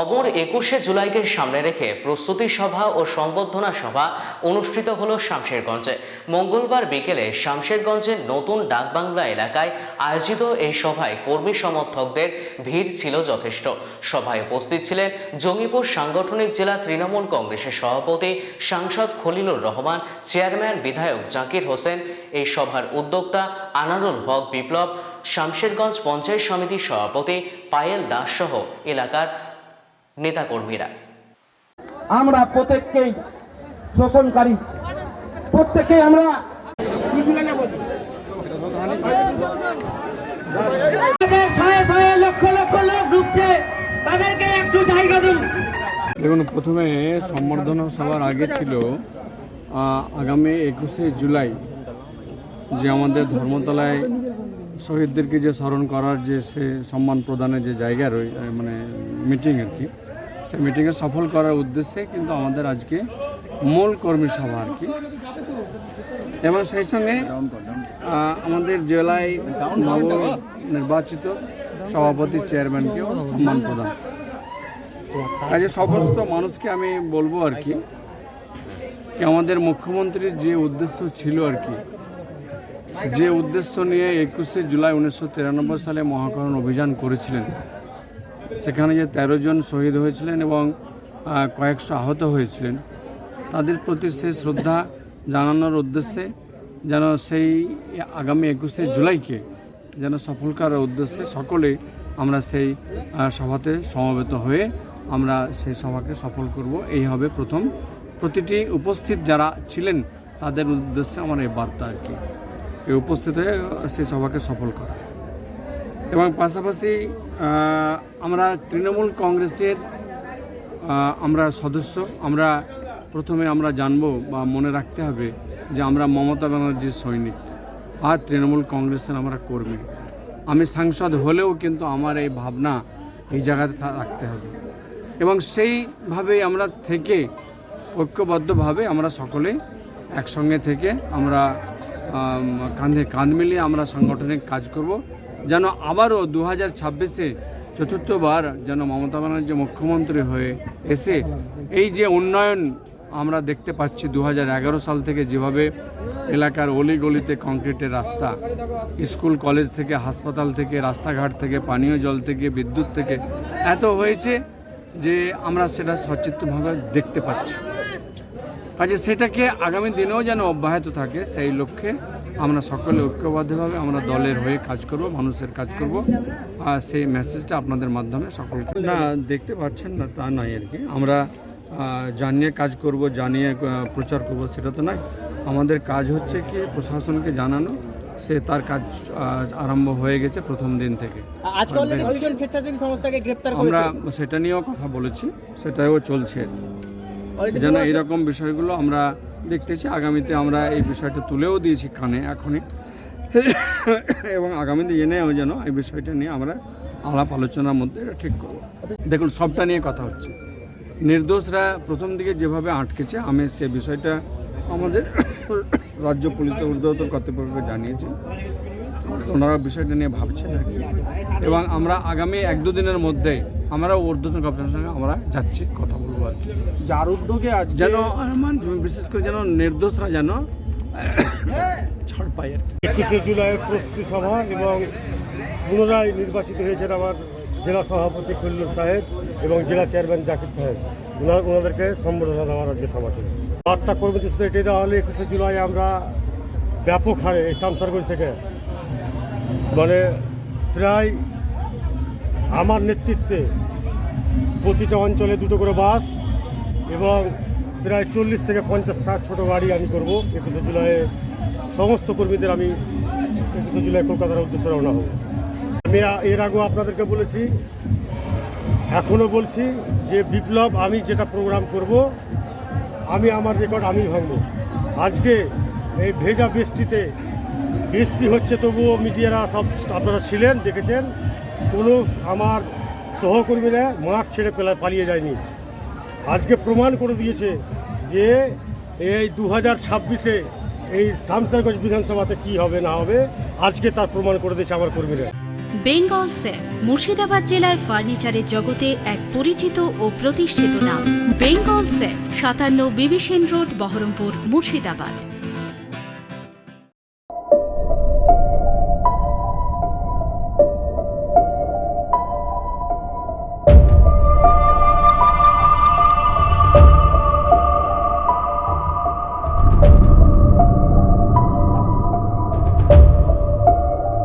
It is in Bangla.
অমর একুশে জুলাইকে সামনে রেখে প্রস্তুতি সভা ও সংবর্ধনা সভা অনুষ্ঠিত হল শামশেরগঞ্জে। মঙ্গলবার বিকেলে শামশেরগঞ্জের নতুন ডাকবাংলা এলাকায় আয়োজিত এই সভায় কর্মী সমর্থকদের ভিড় ছিল যথেষ্ট। সভায় উপস্থিত ছিলেন জঙ্গিপুর সাংগঠনিক জেলা তৃণমূল কংগ্রেসের সভাপতি সাংসদ খলিলুর রহমান, চেয়ারম্যান বিধায়ক জাকির হোসেন, এই সভার উদ্যোক্তা আনারুল হক বিপ্লব, শামশেরগঞ্জ পঞ্চায়েত সমিতির সভাপতি পায়েল দাস সহ এলাকার নেতাকর্মীরা। আমরা প্রত্যেককেই শোষণকারী। প্রত্যেককেই আমরা শয়ে শয়ে লক্ষ লক্ষ লোক ঢুকছে তাদেরকে একটু জায়গা দিন দেখুন প্রথমে সম্বর্ধনা সবার আগে ছিল আগামী একুশে জুলাই যে আমাদের ধর্মতলায় শহীদদেরকে যে স্মরণ করার যে সে সম্মান প্রদানের যে জায়গা রয়ে মানে মিটিং আর কি সেই মিটিংয়ে সফল করার উদ্দেশ্যে কিন্তু আমাদের আজকে মূল কর্মী সভা আর কি। এবং সেই সঙ্গে আমাদের জেলায় নব নির্বাচিত সভাপতি চেয়ারম্যানকেও সম্মান প্রদান। কাজে সমস্ত মানুষকে আমি বলব আর কি আমাদের মুখ্যমন্ত্রীর যে উদ্দেশ্য ছিল আর কি, যে উদ্দেশ্য নিয়ে একুশে জুলাই উনিশশো তিরানব্বই সালে মহাকরণ অভিযান করেছিলেন সেখানে যে তেরো জন শহীদ হয়েছিলেন এবং কয়েকশো আহত হয়েছিলেন। তাদের প্রতি সেই শ্রদ্ধা জানানোর উদ্দেশ্যে যেন সেই আগামী একুশে জুলাইকে যেন সফল করার উদ্দেশ্যে সকলে আমরা সেই সভাতে সমবেত হয়ে আমরা সেই সভাকে সফল করব। এই হবে প্রথম। প্রতিটি উপস্থিত যারা ছিলেন তাদের উদ্দেশ্যে আমার এই বার্তা আর কি। এই উপস্থিত হয়ে সেই সভাকে সফল করা। এবং পাশাপাশি আমরা তৃণমূল কংগ্রেসের আমরা সদস্য। আমরা প্রথমে আমরা জানব বা মনে রাখতে হবে যে আমরা মমতা ব্যানার্জির সৈনিক আর তৃণমূল কংগ্রেসের আমরা কর্মী। আমি সাংসদ হলেও কিন্তু আমার এই ভাবনা এই জায়গাতে রাখতে হবে। এবং সেইভাবেই আমরা থেকে, ঐক্যবদ্ধভাবে আমরা সকলে একসঙ্গে থেকে আমরা কাঁধে কাঁধ মিলিয়ে আমরা সাংগঠনিক কাজ করব। যেন আবারও দু হাজার ছাব্বিশে চতুর্থবার যেন মমতা ব্যানার্জি মুখ্যমন্ত্রী হয়ে এসে এই যে উন্নয়ন আমরা দেখতে পাচ্ছি দু হাজার এগারো সাল থেকে যেভাবে এলাকার অলিগলিতে কংক্রিটের রাস্তা, স্কুল, কলেজ থেকে, হাসপাতাল থেকে, রাস্তাঘাট থেকে, পানীয় জল থেকে, বিদ্যুৎ থেকে, এত হয়েছে যে আমরা সেটা সচিত্রভাবে দেখতে পাচ্ছি। কাজে সেটাকে আগামী দিনেও যেন অব্যাহত থাকে সেই লক্ষ্যে আমরা সকলে ঐক্যবদ্ধভাবে আমরা দলের হয়ে কাজ করব মানুষের কাজ করব। আর সেই মেসেজটা আপনাদের মাধ্যমে সকলকে। না দেখতে পাচ্ছেন না তা নয় আর কি। আমরা জানিয়ে কাজ করব জানিয়ে প্রচার করব সেটা তো নয়। আমাদের কাজ হচ্ছে কি প্রশাসনকে জানানো। সে তার কাজ আরম্ভ হয়ে গেছে প্রথম দিন থেকে। আমরা সেটা নিয়েও কথা বলেছি সেটাও চলছে আর কি। যেন এইরকম বিষয়গুলো আমরা দেখতেছি। আগামীতে আমরা এই বিষয়টা তুলেও দিয়েছি কানে এখনই। এবং আগামী দিনেও যেন এই বিষয়টা নিয়ে আমরা আলাপ আলোচনার মধ্যে এটা ঠিক করব। দেখুন সবটা নিয়ে কথা হচ্ছে। নির্দোষরা প্রথম দিকে যেভাবে আটকেছে আমি সে বিষয়টা আমাদের রাজ্য পুলিশের ঊর্ধ্বতন কর্তৃপক্ষকে জানিয়েছি। ওনারা বিষয়টা নিয়ে ভাবছেন আর কি। এবং আমরা আগামী এক দুদিনের মধ্যে আমরা ঊর্ধ্বতন কর্তৃপক্ষের সঙ্গে আমরা যাচ্ছি কথা বলব আর কি। যার উদ্যোগে আজ যেন আমার বিশেষ করে যেন নির্দোষরা যেন ছাড় পায় আর কি। একুশে জুলাইয়ের প্রস্তুতি সভা এবং পুনরায় নির্বাচিত হয়েছেন আমার জেলা সভাপতি খলিলুর সাহেব এবং জেলা চেয়ারম্যান জাকির সাহেব। ওনার ওনাদেরকে সম্বোধনা দেওয়ার আজকে সভা ছিল। বার্তা কর্মীদের সাথে এটাই দেওয়া হলে একুশে জুলাই আমরা ব্যাপক হারে এই সামসারগঞ্জ থেকে মানে প্রায় আমার নেতৃত্বে প্রতিটা অঞ্চলে দুটো করে বাস এবং প্রায় চল্লিশ থেকে পঞ্চাশ ষাট ছোটো গাড়ি আমি করব। একুশে জুলাইয়ে সমস্ত কর্মীদের আমি একুশে জুলাই কলকাতার উদ্দেশ্যে রওনা হব। আমি এর আগেও আপনাদেরকে বলেছি, এখনও বলছি যে বিপ্লব, আমি যেটা প্রোগ্রাম করব, আমি আমার রেকর্ড আমি ভাঙব। আজকে এই ভেজা বৃষ্টিতে, বৃষ্টি হচ্ছে তবুও মিডিয়ারা সব আপনারা ছিলেন, দেখেছেন, কোনো আমার সহকর্মীরা মাঠ ছেড়ে পেলা পালিয়ে যায়নি। আজকে প্রমাণ করে দিয়েছে যে এই দু হাজার ছাব্বিশে এই শামসারগঞ্জ বিধানসভাতে কি হবে, না হবে, আজকে তার প্রমাণ করে দিয়েছে আমার কর্মীরা। বেঙ্গল সেফ, মুর্শিদাবাদ জেলায় ফার্নিচারের জগতে এক পরিচিত ও প্রতিষ্ঠিত নাম। বেঙ্গল সেফ, সাতান্ন বিবিসেন রোড, বহরমপুর, মুর্শিদাবাদ।